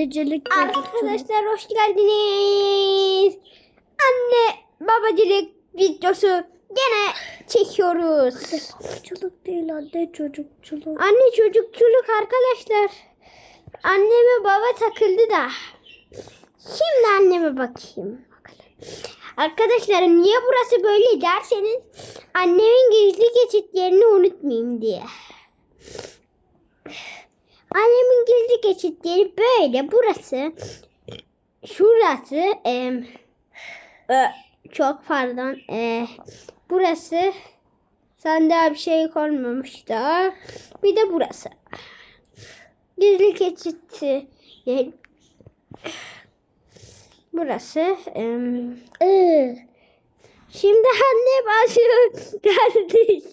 Gecelik Arkadaşlar hoş geldiniz. Anne babacılık videosu gene çekiyoruz. Çocukçuluk değil anne çocukçuluk. Anne çocukçuluk arkadaşlar. Anneme baba takıldı da. Şimdi anneme bakayım. Bakalım. Arkadaşlar niye burası böyle derseniz annemin gizli geçitlerini unutmayayım diye. Annemin gizli geçitleri böyle. Burası şurası em, ö, çok pardon e, burası sen daha bir şey koymamış da. Bir de burası. Gizli geçiti yer- burası Ee, Şimdi anne başlıyor geldik.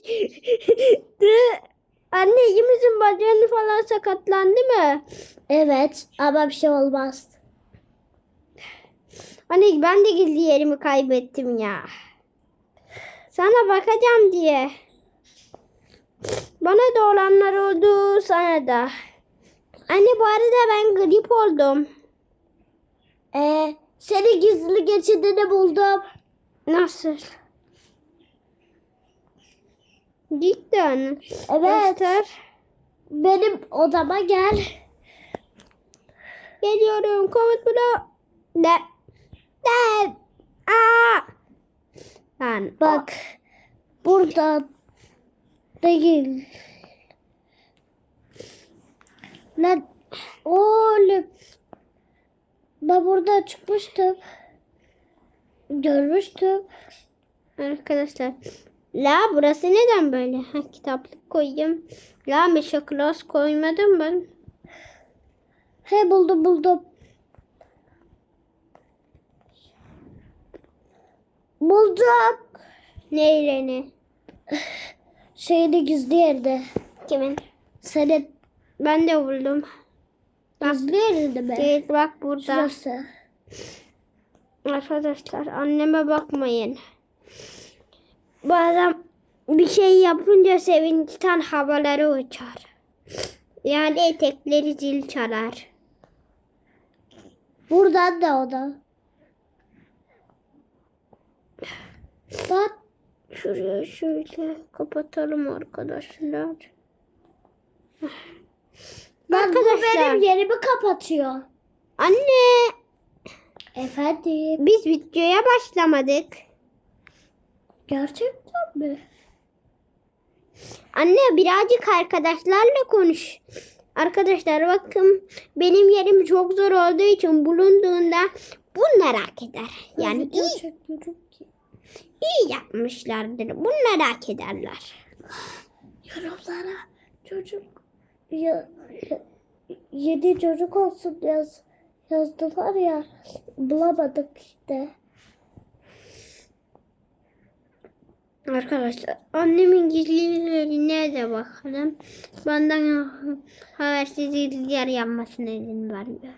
anne ikimizin bacağını falan sakatlandı mı? evet ama bir şey olmaz. Anne ben de gizli yerimi kaybettim ya. Sana bakacağım diye. Bana da olanlar oldu sana da. Anne bu arada ben grip oldum. Ee, senin gizli geçidini buldum. Nasıl? Cidden. Evet. Göster. Benim odama gel. Geliyorum komut bloğu. Ne? Ne? Aa! Lan Bak. Burada değil. Lan oğlum. Ben burada çıkmıştım. Görmüştüm. Arkadaşlar. La burası neden böyle? Ha, kitaplık koyayım. La meşe klas koymadım ben. He buldum buldum. Buldum. Neyleni? Şeyini gizli yerde. Kimin? Senin Ben de buldum. Bak. gizli yerinde mi? Değil bak burada. Şurası. Arkadaşlar anneme bakmayın. Bu adam bir şey yapınca sevinçten havaları uçar. Yani etekleri zil çalar. Buradan da o da. Bak. Şuraya şöyle kapatalım arkadaşlar. Bak bu benim yerimi kapatıyor. Anne Efendim. biz videoya başlamadık. Gerçekten mi? Anne birazcık arkadaşlarla konuş. Arkadaşlar bakın benim yerim çok zor olduğu için bulunduğunda bu merak eder. Yani iyi, iyi yapmışlardır. Bunu merak ederler. Yorumlara çocuk ya, ya- yedi çocuk olsun yaz yazdılar ya bulamadık işte. Arkadaşlar annemin gizlileri nerede bakalım. Benden habersiz gizliler yanmasına izin vermiyor.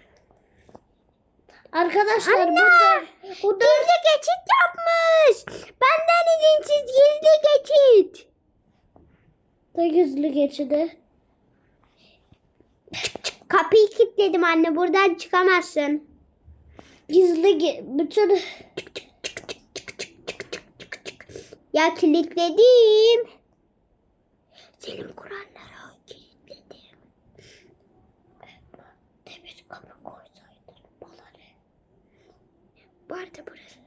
Arkadaşlar Anne! burada burada Gizli geçit yapmış. Benden izinsiz gizli geçit. da gizli geçidi. Kapıyı kilitledim anne. Buradan çıkamazsın. Gizli bütün Ya kilitledim. Senin kurallara kilitledim. demir kapı koysaydın bana ne? Bu arada burası.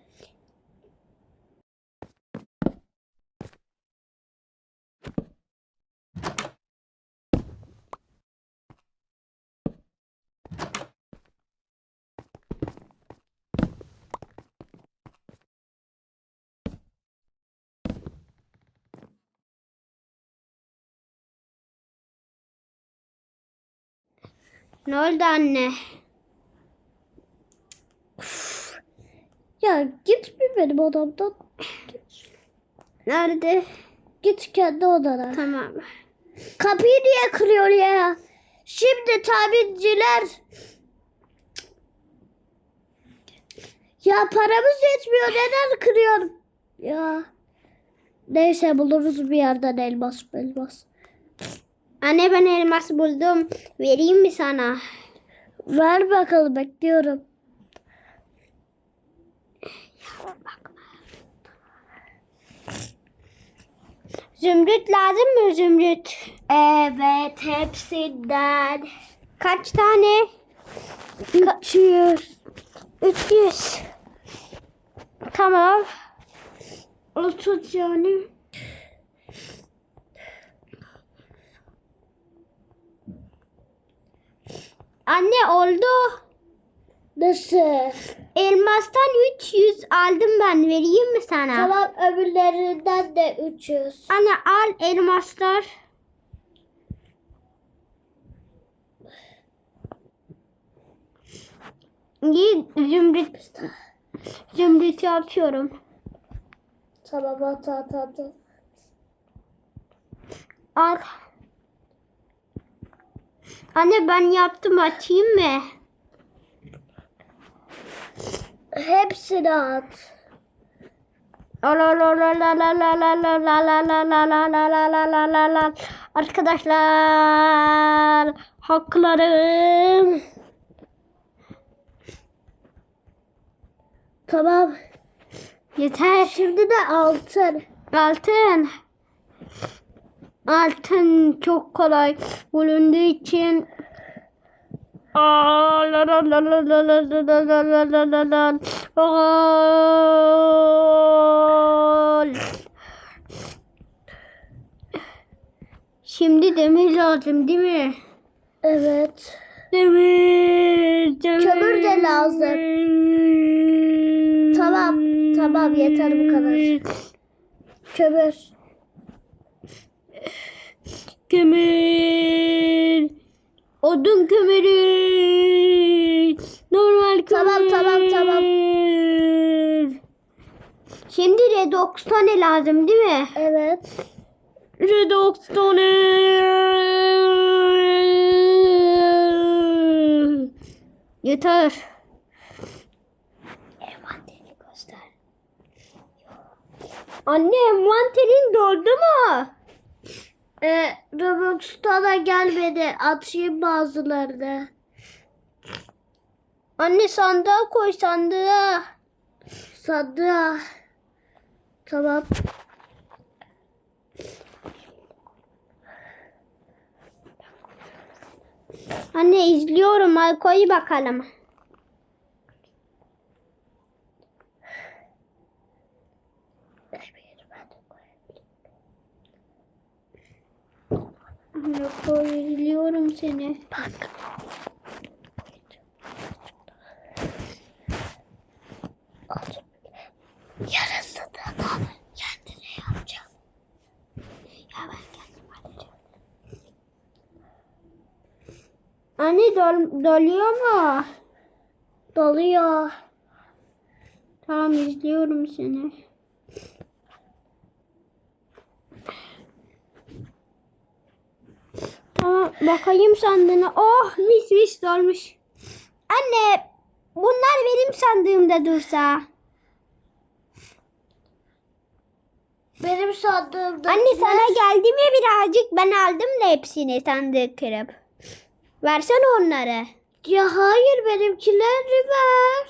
Ne oldu anne? Ya git bir benim odamdan. Nerede? Git kendi odana. Tamam. Kapıyı niye kırıyor ya? Şimdi tamirciler ya paramız yetmiyor neden kırıyor? Ya neyse buluruz bir yerden elmas elmas. Anne ben elmas buldum. Vereyim mi sana? Ver bakalım bekliyorum. Zümrüt lazım mı zümrüt? Evet hepsinden. Kaç tane? 300. 300. Tamam. 30 yani. Anne oldu. Nasıl? Elmastan 300 aldım ben. Vereyim mi sana? Tamam öbürlerinden de 300. Anne al elmaslar. İyi zümrüt. Zümrüt'ü atıyorum. Tamam at at at. Al. Anne ben yaptım açayım mı? Hepsini at. Arkadaşlar haklarım. Tamam. Yeter. Şimdi de altın. Altın. Altın çok kolay bulunduğu için Aa, la la la la la la la la la la la la la. Gol. Şimdi demir lazım değil mi? Evet. Demir, demir. Kömür de lazım. Tamam, tamam, yeter bu kadar. Kömür. Kömür. Odun kömürü. Normal kömür. Tamam, tamam, tamam. Şimdi redox tane lazım değil mi? Evet. Redox tane. Yeter. Envanterini göster. Anne envanterin doldu mu? Ee, Robux'ta da gelmedi. Atayım bazılarını. Anne sandığa koy sandığa. Sandığa. Tamam. Anne izliyorum al koy bakalım. Koy izliyorum seni. Bak. Yarısını da kendine yapacağım. Ya ben kendim halledeceğim. Anne dol doluyor mu? Doluyor. Tamam izliyorum seni. Bakayım sandığına. Oh mis mis dolmuş. Anne bunlar benim sandığımda dursa. Benim sandığımda. Anne sana geldi mi birazcık? Ben aldım da hepsini sandık kırıp. Versene onları. Ya hayır benimkileri ver.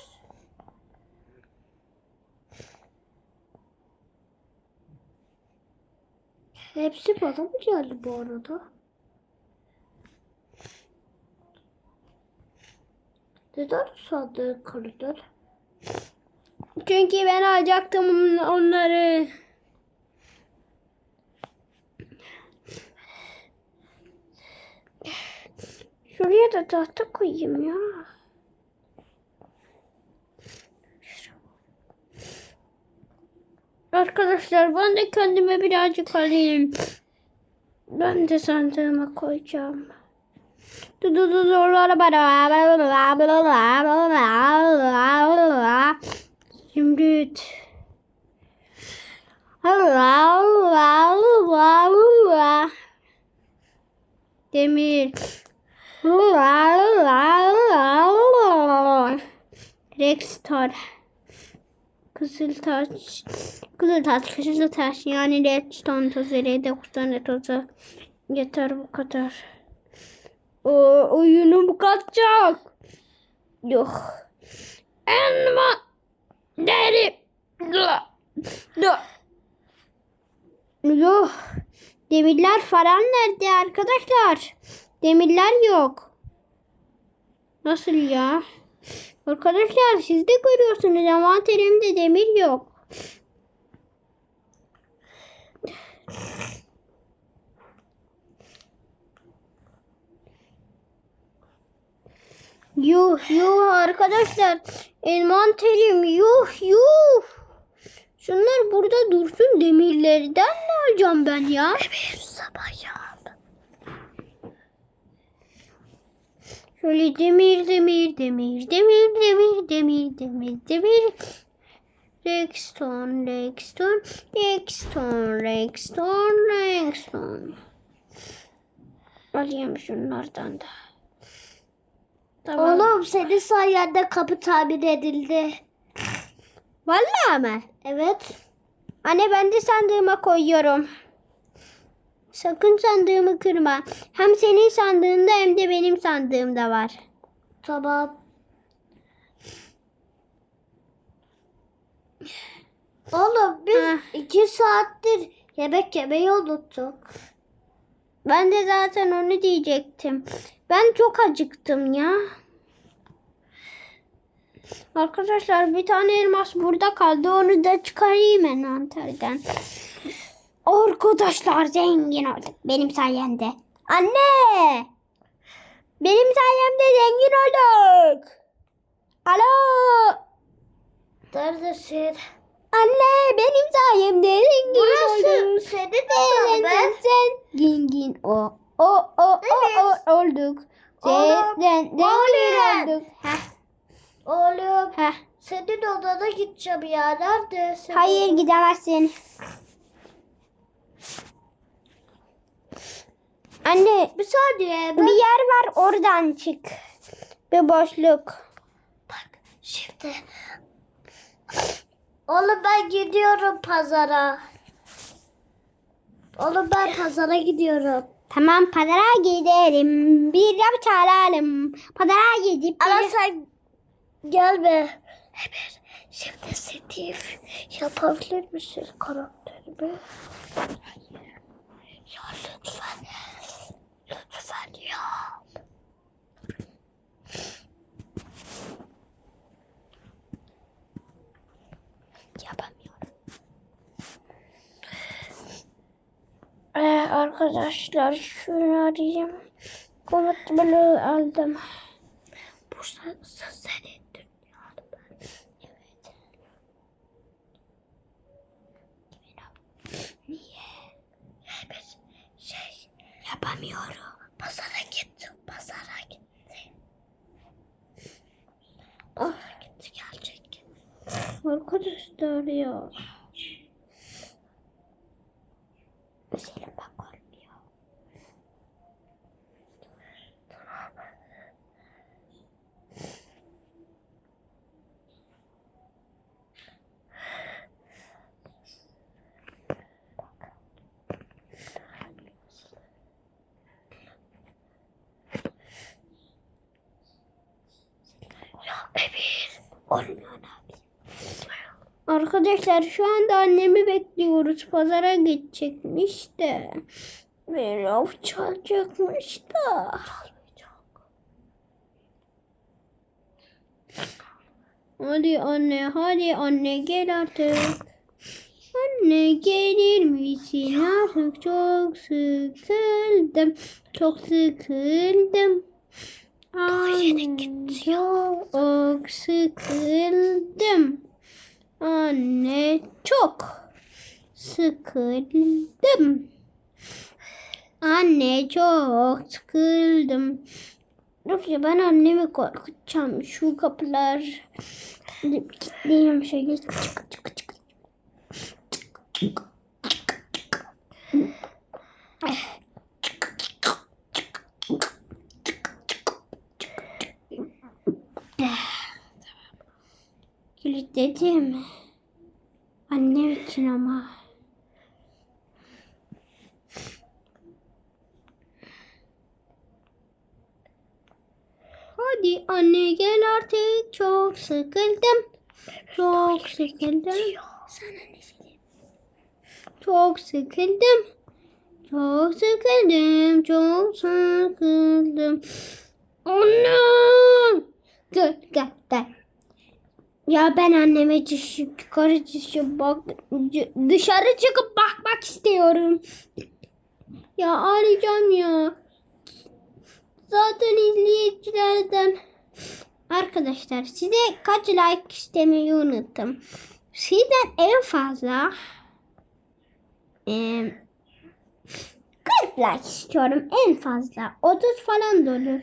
Hepsi bana mı geldi bu arada? Neden sandığı kırdın? Çünkü ben alacaktım on- onları. Şuraya da tahta koyayım ya. Arkadaşlar ben de kendime birazcık alayım. Ben de sandığıma koyacağım. Zümrüt. Demir. Rextor. Kızıl taş. Kızıl taş, kızıl taş. Yani redstone tozu, redstone tozu. Yeter bu kadar. O oyunu bu kaçacak. Yok. Elma deri. Yok. Demirler falan nerede arkadaşlar? Demirler yok. Nasıl ya? Arkadaşlar siz de görüyorsunuz envanterimde demir yok. Yuh yuh arkadaşlar. Envanterim yuh yuh. Şunlar burada dursun demirlerden ne alacağım ben ya? Bir sabah ya. Şöyle demir demir demir demir demir demir demir demir. Rexton, Rexton, Rexton, Rexton, Rexton. Alayım şunlardan da. Tamam. Oğlum senin sayende kapı tamir edildi. Vallahi mı? Evet. Anne ben de sandığıma koyuyorum. Sakın sandığımı kırma. Hem senin sandığında hem de benim sandığımda var. Tamam. Oğlum biz Heh. iki saattir yemek yemeyi unuttuk. Ben de zaten onu diyecektim. Ben çok acıktım ya. Arkadaşlar bir tane elmas burada kaldı. Onu da çıkarayım envanterden. Arkadaşlar zengin olduk benim sayemde. Anne! Benim sayemde zengin olduk. Alo! Neredesin? Anne benim sayemde zengin Burası olduk. senin odan be. Sen zengin o. O o o Evet. o olduk. Oğlum, Sen zengin oğlum. olduk. Heh, Oğlum heh. senin odana gideceğim ya. Neredesin? Hayır gidemezsin. Anne Bir saniye. bir Ben... yer var oradan çık. Bir boşluk. Bak şimdi. Oğlum ben gidiyorum pazara. Oğlum ben pazara gidiyorum. Tamam pazara gidelim. Bir yap çalalım. Pazara gidip Ama bir- sen gelme. Emir şimdi Steve yapabilir misin karakterimi? Hayır. Ya lütfen. Lütfen ya. Ee, arkadaşlar şunu arayayım. Komut bloğu aldım. Burası senin dünyanı ben. Evet. Niye? Evet. Şey yapamıyorum. Pazara gittim. Pazara gitti. Pazara gitti gelecek. Arkadaşlar ya. 시계를 바꿔 할게요. 돌아가는 야, 베비 얼마나 Arkadaşlar şu anda annemi bekliyoruz. Pazara gidecekmiş de. Laf çalacakmış da. Hadi anne, hadi anne gel artık. Anne gelir misin artık çok sıkıldım. Çok sıkıldım. Gitti Çok sıkıldım. Anne çok sıkıldım. Anne çok sıkıldım. Yok ya ben annemi korkutacağım. Şu kapılar. Kilitleyeyim şöyle. Çık çık çık. Kilitledim. Annem için ama. Hadi anne gel artık çok sıkıldım. Çok sıkıldım. Çok sıkıldım. Çok sıkıldım. Çok sıkıldım. Anne. Gel gel gel. Ya ben anneme dış- yukarı dışarı bak dışarı çıkıp bakmak istiyorum. Ya ağlayacağım ya. Zaten izleyicilerden arkadaşlar size kaç like istemeyi unuttum. Sizden en fazla eee 40 like istiyorum en fazla. 30 falan da olur.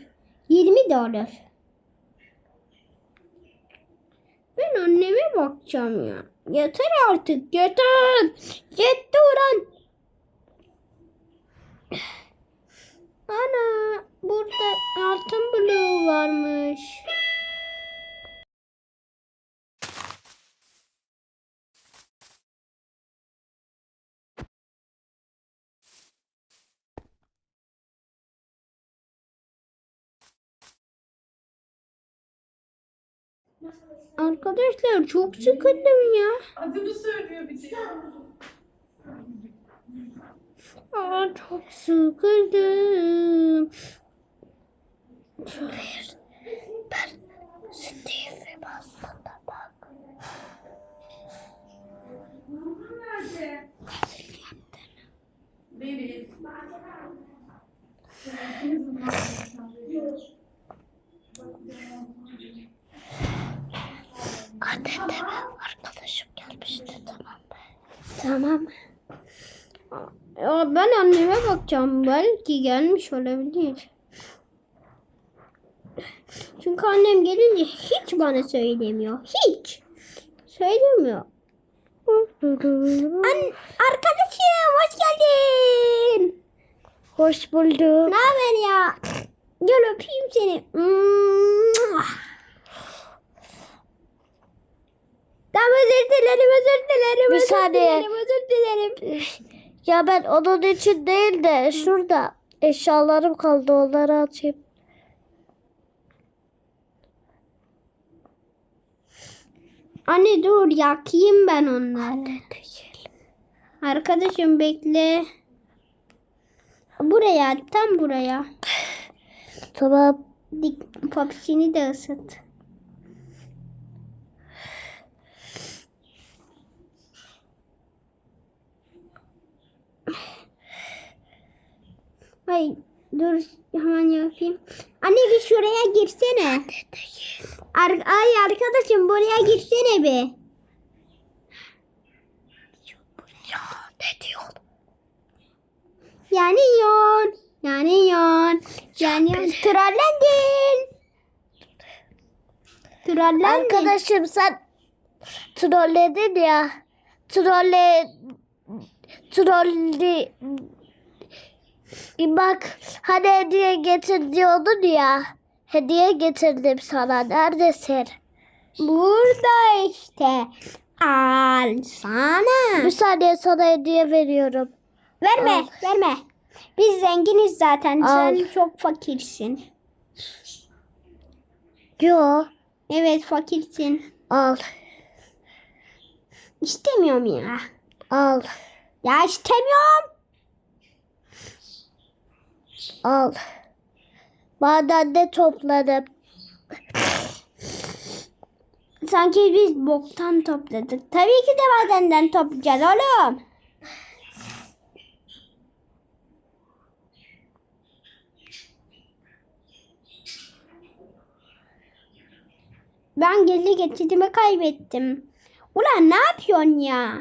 20 de olur. Ben anneme bakacağım ya. Yeter artık yeter. Yetti ulan. Ana burada altın bloğu varmış. Arkadaşlar çok sıkıldım ya. Adını söylüyor bir de. Aa, çok sıkıldım. Ben Steve aslında bak. Nerede? Benim. Anneme arkadaşım gelmişti tamam Tamam. Ya ben anneme bakacağım. Belki gelmiş olabilir. Çünkü annem gelince hiç bana söylemiyor. Hiç. Söylemiyor. An arkadaşım hoş geldin. Hoş bulduk. Ne haber ya? Gel öpeyim seni. Tamam özür dilerim, özür dilerim, Bir özür saniye. dilerim, özür dilerim. Ya ben onun için değil de şurada eşyalarım kaldı onları atayım. Anne dur yakayım ben onları. Arkadaşım bekle. Buraya, tam buraya. Tamam. Dik, papisini de ısıt. Ay dur hemen yapayım. Anne bir şuraya girsene. Ar ay arkadaşım buraya girsene bir. Ya ne diyor? Yanıyor. Yanıyor. Yanıyor. Trollendin. Trollendin. Arkadaşım sen trolledin ya. Trolle trolli bak hani hediye getir diyordun ya. Hediye getirdim sana. Neredesin? Burada işte. Al sana. Bir saniye sana hediye veriyorum. Verme, Al. verme. Biz zenginiz zaten. Al. Sen çok fakirsin. Yo. Evet, fakirsin. Al. İstemiyorum ya. Al. Ya istemiyorum. Al. Madende topladım. Sanki biz boktan topladık. Tabii ki de madenden toplayacağız oğlum. Ben gizli geçidimi kaybettim. Ulan ne yapıyorsun ya?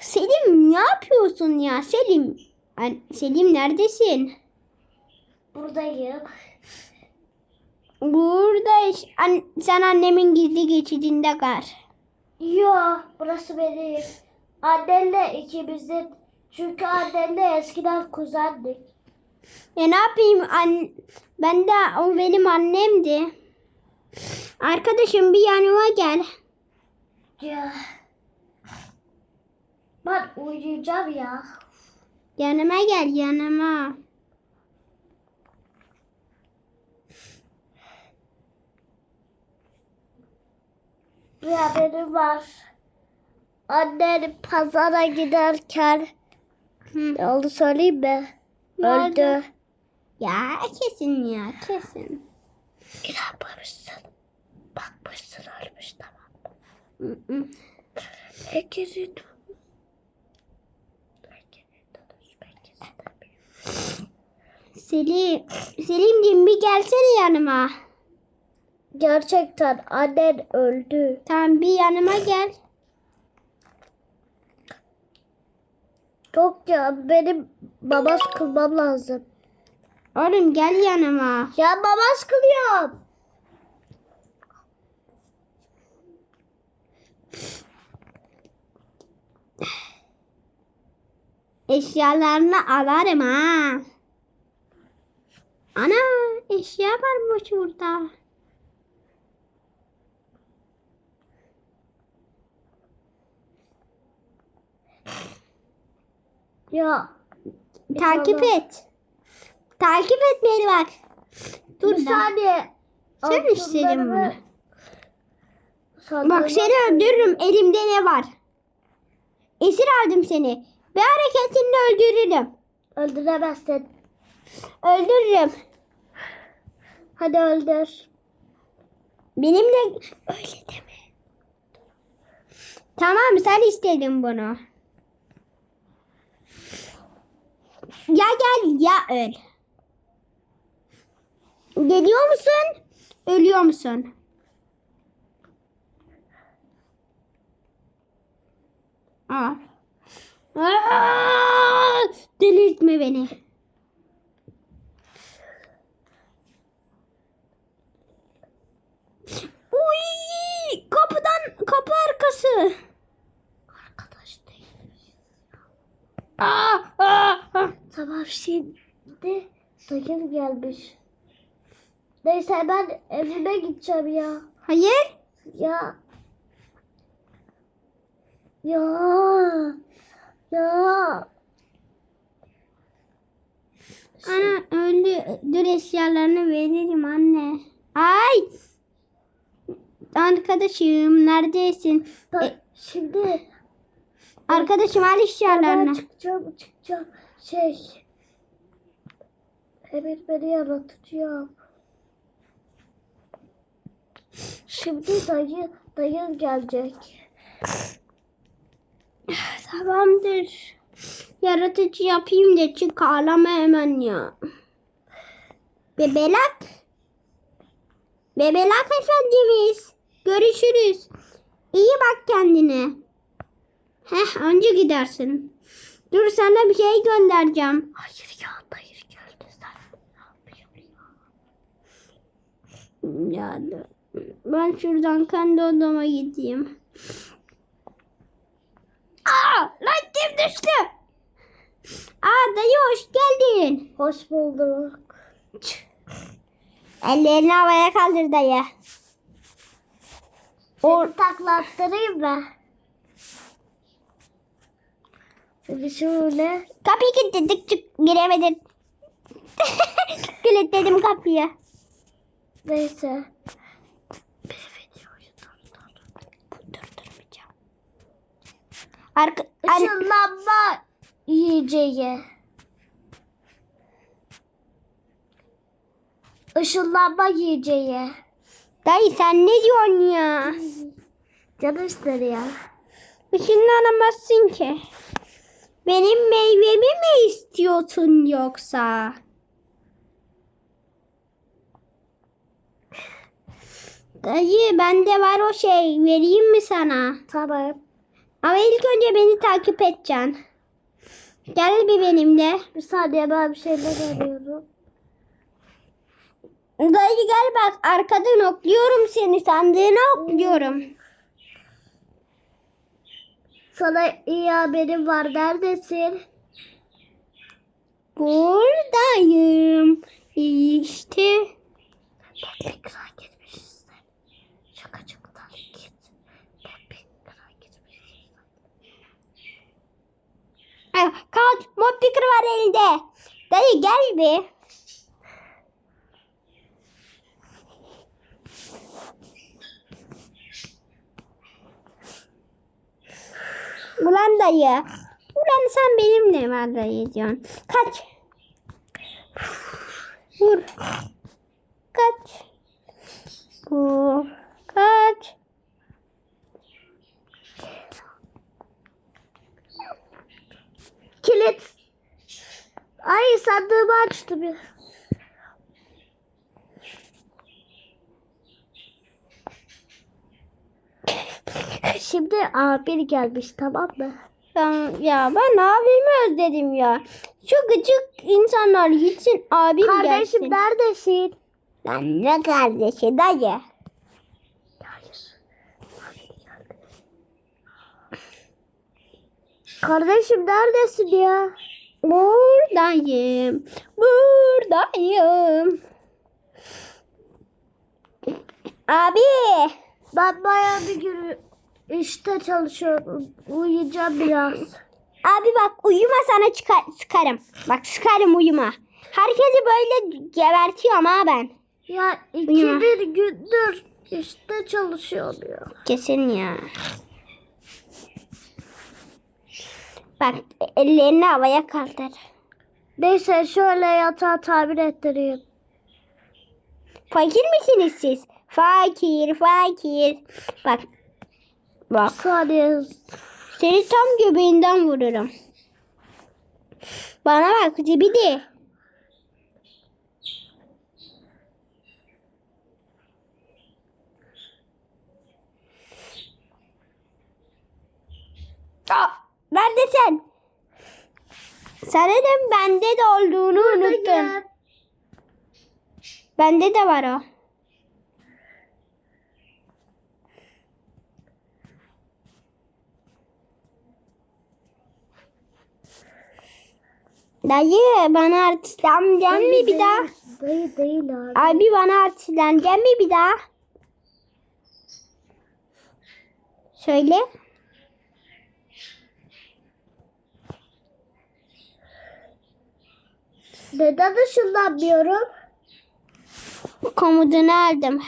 Selim ne yapıyorsun ya Selim? An- Selim neredesin? Buradayım. Burada iş- an- sen annemin gizli geçidinde kal. Yo, burası benim. Annenle ikimizin. Çünkü annenle eskiden kuzendik. Ya ne yapayım? An ben de o benim annemdi. Arkadaşım bir yanıma gel. Ya. Ben uyuyacağım ya. Yanıma gel yanıma. Bir haberim var. Annem pazara giderken ne oldu söyleyeyim mi? Öldü. Ya kesin ya kesin. İnanmamışsın. Bakmışsın ölmüş tamam mı? Herkes yutmuş. Selim, Selimciğim bir gelsene yanıma. Gerçekten annen öldü. Tamam bir yanıma gel. Yok ya benim namaz kılmam lazım. Oğlum gel yanıma. Ya namaz kılıyorum. Eşyalarını alarım ha. Ana eşya varmış burada. Ya Takip et. Takip et beni bak. Dur bir saniye. Sen istedin bunu. Bak seni öldürürüm. Elimde ne var? Esir aldım seni. Bir hareketinle öldürürüm. Öldüremezsin. Öldürürüm. Hadi öldür. Benimle öyle deme. Tamam sen istedin bunu. Ya gel ya öl. Geliyor musun? Ölüyor musun? Aa. Aa! Delirtme beni. Uy! Kapıdan kapı arkası. Arkadaş değil. Aa, aa, aa. Sabah şimdi dayım gelmiş. Neyse ben evime gideceğim ya. Hayır. Ya. Ya. Ya. Ana öldü. Dur eşyalarını veririm anne. Ay. Arkadaşım neredesin? Da- E- şimdi Arkadaşım al eşyalarını. çıkacağım çıkacağım. Şey. Hemen beni yaratacağım. Şimdi dayı dayın gelecek. Tamamdır. Yaratıcı yapayım da çık ağlama hemen ya. Bebelak. Bebelak efendimiz. Görüşürüz. İyi bak kendine. Heh önce gidersin. Dur sana bir şey göndereceğim. Hayır ya dayı geldi sen. Ne yapıyorsun ya? Ya. Ben şuradan kendi odama gideyim. Aa, lan kim düştü? Aa dayı hoş geldin. Hoş bulduk. Ellerini havaya kaldır dayı. O Seni taklattırayım mı? Seni şöyle. kapıyı kilitledik çık giremedin. Kilitledim kapıyı. Neyse. Arka, an- Işınlanma yiyeceği. Işınlanma yiyeceği. dayı sen ne diyorsun ya? Canı ister ya. Işınlanamazsın ki. Benim meyvemi mi istiyorsun yoksa? Dayı bende var o şey. Vereyim mi sana? Tamam. Ama ilk önce beni takip edeceksin. Gel bir benimle. Bir saniye ben bir şeyler arıyorum. Dayı gel bak arkadan okluyorum seni. Sandığına okluyorum. Sana iyi haberim var. Neredesin? Buradayım. İşte. Tekrar gitmişsin. Kalk mob picker var elinde. Dayı gel bir. Ulan dayı. Ulan sen benimle var dayı diyorsun. Kaç. Vur. Kaç. Kilit. Ay sandığımı açtım ya. Şimdi abin gelmiş tamam mı? Ben, ya ben abimi özledim ya. Şu gıcık insanlar gitsin abim Kardeşim gelsin. neredesin? Ben ne kardeşi dayı. Kardeşim neredesin ya? Buradayım. Buradayım. Abi. Ben bayağı bir gün işte çalışıyorum. Uyuyacağım biraz. Abi bak uyuma sana çıkar, sıkarım. Bak sıkarım uyuma. Herkesi böyle gebertiyorum ha ben. Ya iki Uyuma. bir gündür işte çalışıyorum ya. Kesin ya. Bak ellerini havaya kaldır. Neyse şöyle yatağı tamir ettireyim. Fakir misiniz siz? Fakir, fakir. Bak. Bak. Saniye. Seni tam göbeğinden vururum. Bana bak zibidi. Aa, neredesin? Sanırım bende de olduğunu unuttum. Gel. Bende de var o. Dayı bana artistlenecek mi bir daha? Dayı değil abi. Abi bana artistlenecek mi bir daha? Söyle. Neden ışınlanmıyorum? Komutunu aldım.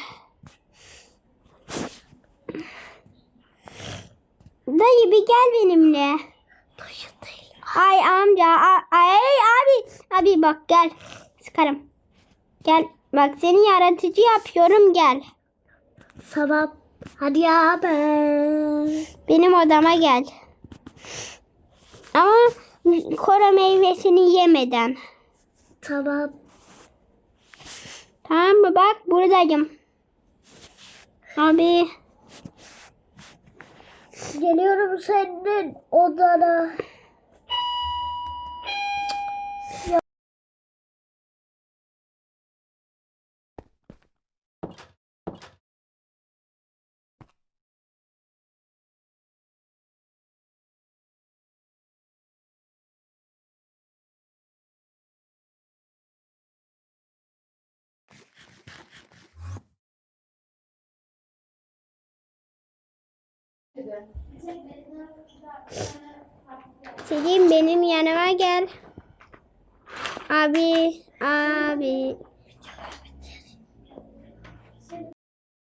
Dayı bir gel benimle. Dayı değil. Ay amca, ay abi, abi bak gel, sıkarım. Gel, bak seni yaratıcı yapıyorum gel. Tamam. Hadi ya ben. Benim odama gel. Ama kora meyvesini yemeden. Tamam. Tamam mı? Bak buradayım. Abi, Geliyorum senin odana. Selim benim yanıma gel. Abi, abi,